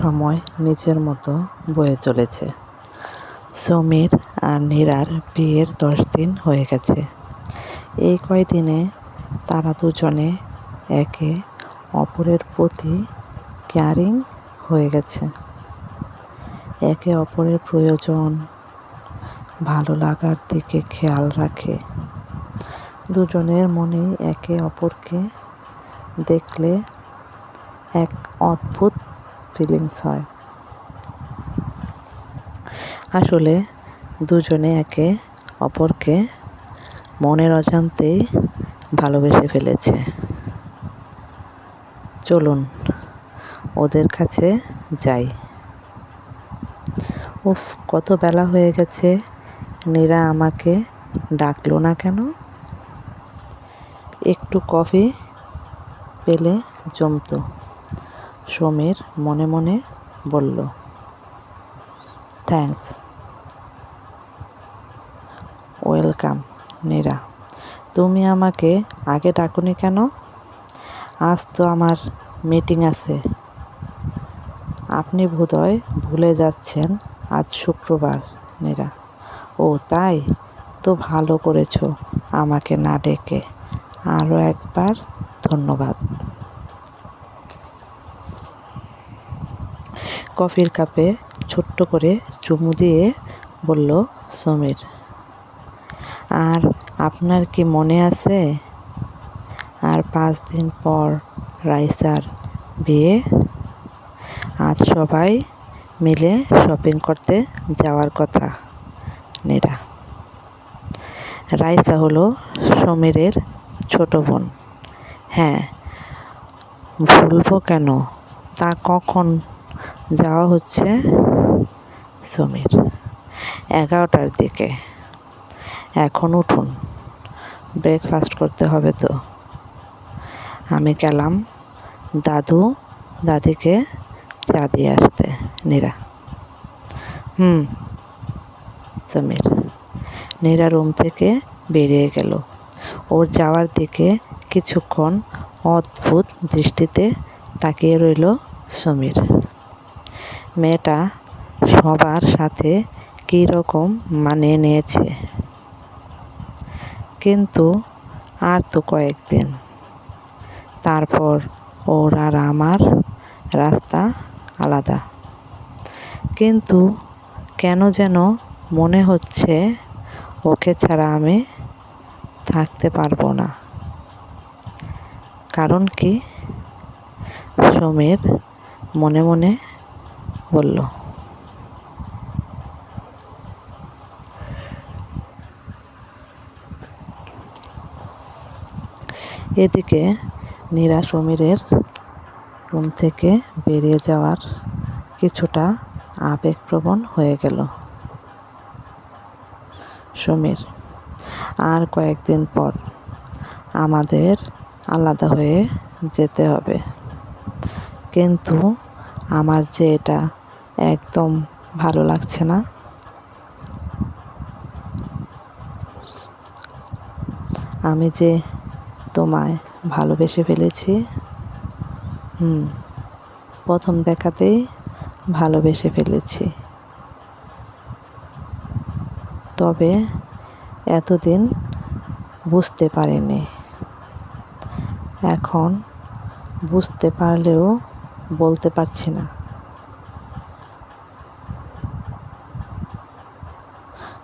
সময় নিজের মতো বয়ে চলেছে। সমীর আর নীরার বিয়ের দশ দিন হয়ে গেছে। এই কয়দিনে তারা দুজনে একে অপরের প্রতি কেয়ারিং হয়ে গেছে। একে অপরের প্রয়োজন ভালো লাগার দিকে খেয়াল রাখে। দুজনের মনে একে অপরকে দেখলে এক অদ্ভুত ফিলিংস হয়। আসলে দুজনে একে অপরকে মনের অজান্তেই ভালোবেসে ফেলেছে। চলুন, ওদের কাছে যাই। উফ, কত বেলা হয়ে গেছে, নীরা আমাকে ডাকলো না কেন? একটু কফি পেলে জমতো। সমীর মনে মনে বলল থ্যাঙ্কস ওয়েলকাম নীরা। তুমি আমাকে আগে ডাকুনি কেন? আজ তো আমার মিটিং আছে। আপনি বোধহয় ভুলে যাচ্ছেন আজ শুক্রবার, নীরা। ও, তাই? তো ভালো করেছ আমাকে না ডেকে। আরও একবার ধন্যবাদ। কফির কাপে ছোট্ট করে চুমু দিয়ে বলল, সমীর, আর আপনার কি মনে আছে? আর পাঁচ দিন পর রাইসার বিয়ে, আজ সবাই মিলে শপিং করতে যাওয়ার কথা, নেরা। রাইসা হলো সমীরের ছোট বোন। হ্যাঁ ভুলবো কেন? তা কখন যাওয়া হচ্ছে সমীর। এগারোটার দিকে। এখন উঠুন। ব্রেকফাস্ট করতে হবে তো। আমি গেলাম দাদু দাদিকে চা দিয়ে আসতে। নীরা। হুম, সমীর। নীরা রুম থেকে বেরিয়ে গেল। ওর যাওয়ার দিকে কিছুক্ষণ অদ্ভুত দৃষ্টিতে তাকিয়ে রইল সমীর। মেয়েটা সবার সাথে কী রকম মানিয়ে নিয়েছে। কিন্তু আর তো কয়েকদিন। তারপর ওর আর আমার রাস্তা আলাদা। কিন্তু কেন যেন মনে হচ্ছে ওকে ছাড়া আমি থাকতে পারব না। কারণ কি? সমীর মনে মনে বলল, এদিকে নীরা সমীরের রুম থেকে বেরিয়ে যাওয়ার কিছুটা আবেগপ্রবণ হয়ে গেল। সমীর, আর কয়েকদিন পর আমাদের আলাদা হয়ে যেতে হবে। কিন্তু আমার যে এটা একদম ভালো লাগছে না। আমি যে তোমায় ভালোবেসে ফেলেছি, হুম, প্রথম দেখাতেই ভালোবেসে ফেলেছি। তবে এতদিন বুঝতে পারিনি। এখন বুঝতে পারলেও বলতে পারছি না।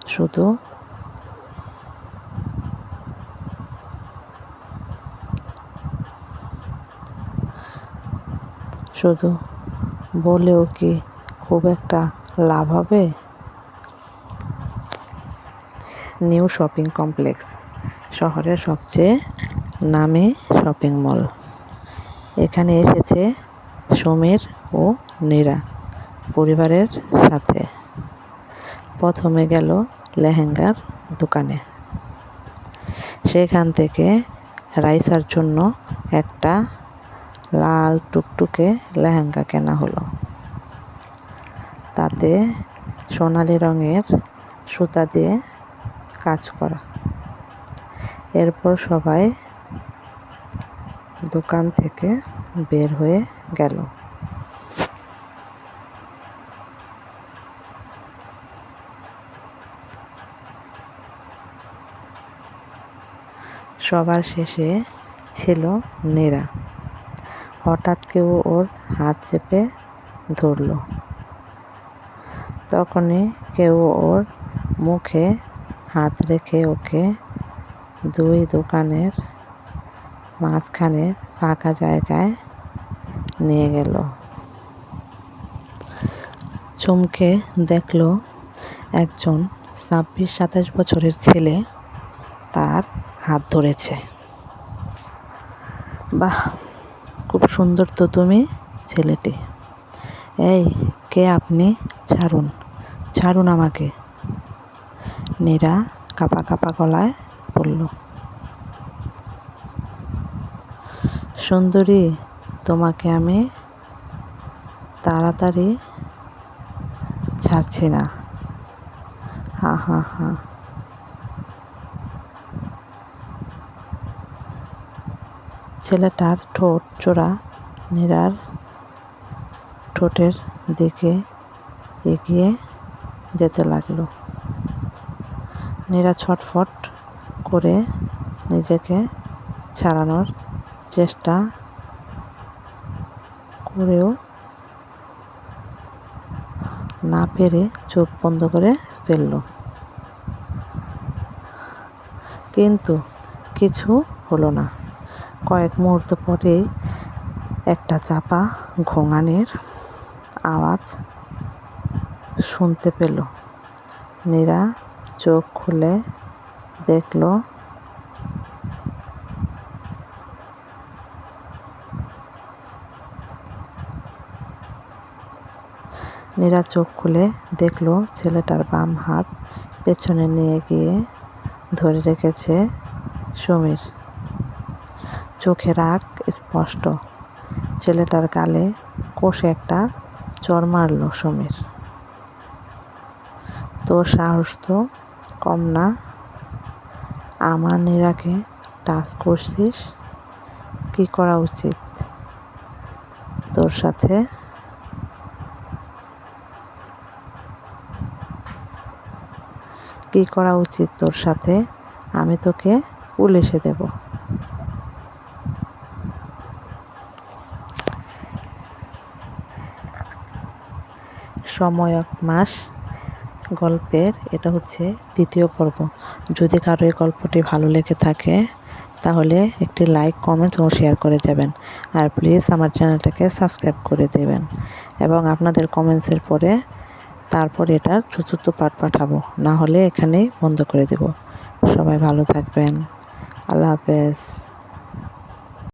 শুধু শুধু বলেও কি খুব একটা লাভ হবে? নিউ শপিং কমপ্লেক্স, শহরের সবচেয়ে নামে শপিং মল। এখানে এসেছে সমীর ও নীরা, পরিবারের সাথে। প্রথমে গেল লেহেঙ্গার দোকানে। সেখান থেকে রাইসার জন্য একটা লাল টুকটুকে লেহেঙ্গা কেনা হলো। তাতে সোনালি রঙের সুতা দিয়ে কাজ করা। এরপর সবাই দোকান থেকে বের হয়ে গেল। সবার শেষে ছিল নীরা। হঠাৎ কেউ ওর হাত চেপে ধরল। তখনই কেউ ওর মুখে হাত রেখে ওকে দুই দোকানের মাঝখানে ফাঁকা জায়গায় নিয়ে গেল। চমকে দেখল একজন ছাব্বিশ সাতাশ বছরের ছেলে। তার হাত ধরেছে। বাহ, খুব সুন্দর তো তুমি ছেলেটি। এই, কে আপনি? ছাড়ুন ছাড়ুন আমাকে। নীরা কাপা কাপা গলায় বলল, সুন্দরী, তোমাকে আমি তাড়াতাড়ি ছাড়ছি না। হা হা হা। ছেলেটার ঠোঁট চোরা নীরার ঠোঁটের দিকে এগিয়ে যেতে লাগল। নীরা ছটফট করে নিজেকে ছাড়ানোর চেষ্টা করেও না পেরে চোখ বন্ধ করে ফেলল। কিন্তু কিছু হলো না। কয়েক মুহূর্ত পরেই একটা চাপা ঘোঙানের আওয়াজ শুনতে পেল। নীরা চোখ খুলে দেখল, নীরা চোখ খুলে দেখল ছেলেটার বাম হাত পেছনে নিয়ে গিয়ে ধরে রেখেছে সমীর। চোখে রাগ স্পষ্ট। ছেলেটার গালে কষে একটা চর মারল সমীর। তোর সাহস তো কম না? আমার নীরাকে টাচ করছিস? কি করা উচিত তোর সাথে? কি করা উচিত তোর সাথে? আমি তোকে পুলিশে দেব। সময়ক মাস গল্পের, এটা হচ্ছে দ্বিতীয় পর্ব। যদি কারও এই গল্পটি ভালো লেগে থাকে, তাহলে একটি লাইক, কমেন্ট ও শেয়ার করে যাবেন। আর প্লিজ আমার চ্যানেলটাকে সাবস্ক্রাইব করে দেবেন। এবং আপনাদের কমেন্টসের পরে তারপর এটার চতুর্থ পাঠ পাঠাবো। না হলে এখানেই বন্ধ করে দেব। সবাই ভালো থাকবেন। আল্লাহ হাফেজ।